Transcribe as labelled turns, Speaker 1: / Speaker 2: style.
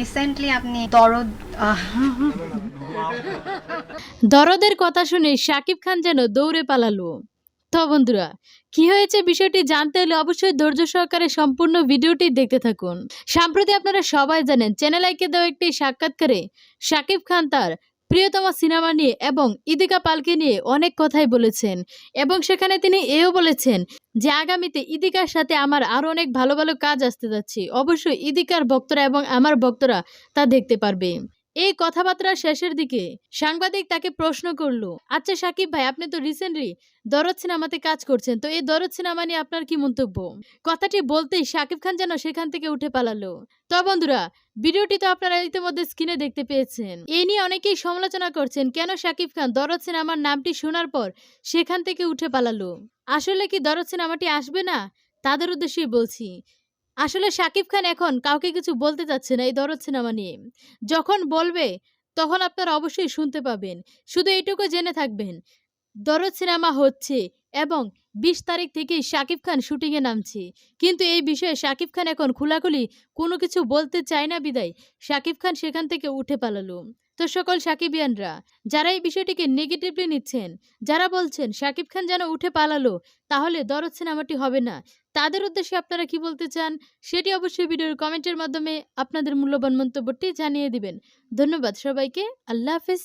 Speaker 1: Recently আপনি দরদ
Speaker 2: দরদের কথা শুনে শাকিব খান যেন দৌড়ে পালালো। তো বন্ধুরা, কি হয়েছে বিষয়টি জানতে হলে অবশ্যই ধৈর্য সহকারে সম্পূর্ণ ভিডিওটি দেখতে থাকুন। সম্প্রতি আপনারা সবাই জানেন, চ্যানেল আইকে দেওয়া একটি সাক্ষাৎকারে সাকিব খান তার প্রিয়তম সিনেমা নিয়ে এবং ইদিকা পালকে নিয়ে অনেক কথাই বলেছেন। এবং সেখানে তিনি এও বলেছেন যে, আগামীতে ইদিকার সাথে আমার আরও অনেক ভালো ভালো কাজ আসতে যাচ্ছে। অবশ্যই ইদিকার ভক্তরা এবং আমার ভক্তরা তা দেখতে পারবে। এই কথাবার্তার শেষের দিকে সাংবাদিক তাকে প্রশ্ন করল আচ্ছা সাকিব ভাই, আপনি তো রিসেন্টলি দরদ সিনেমাতে কাজ করছেন, তো এই দরদ সিনেমা নিয়ে আপনার কি মন্তব্য? কথাটি বলতেই সাকিব খান যেন সেখান থেকে উঠে পালালো। তো বন্ধুরা, ভিডিওটি তো আপনারা ইতিমধ্যে স্ক্রিনে দেখতে পেয়েছেন। এই নিয়ে অনেকেই সমালোচনা করছেন, কেন সাকিব খান দরদ সিনেমার নামটি শোনার পর সেখান থেকে উঠে পালালো? আসলে কি দরদ সিনেমাটি আসবে না? তাদের উদ্দেশ্যেই বলছি আসলে সাকিব খান এখন কাউকে কিছু বলতে চাচ্ছে না এই দরদ সিনেমা নিয়ে। যখন বলবে, তখন আপনারা অবশ্যই শুনতে পাবেন। শুধু এইটুকু জেনে থাকবেন, দরদ সিনেমা হচ্ছে এবং বিশ তারিখ থেকেই শাকিব খান শুটিংয়ে নামছে। কিন্তু এই বিষয়ে শাকিব খান এখন খোলাখুলি কোনো কিছু বলতে চায় না বিদায়। শাকিব খান সেখান থেকে উঠে পালালো। তো সকল সাকিবিয়ানরা, যারা এই বিষয়টিকে নেগেটিভলি নিচ্ছেন, যারা বলছেন শাকিব খান যেন উঠে পালালো, তাহলে দরদ সিনেমাটি হবে না। তাদের উদ্দেশ্যে আপনারা কি বলতে চান, সেটি অবশ্যই ভিডিওর কমেন্টের মাধ্যমে আপনাদের মূল্যবান মন্তব্যটি জানিয়ে দিবেন। ধন্যবাদ সবাইকে, আল্লাহ হাফিজ।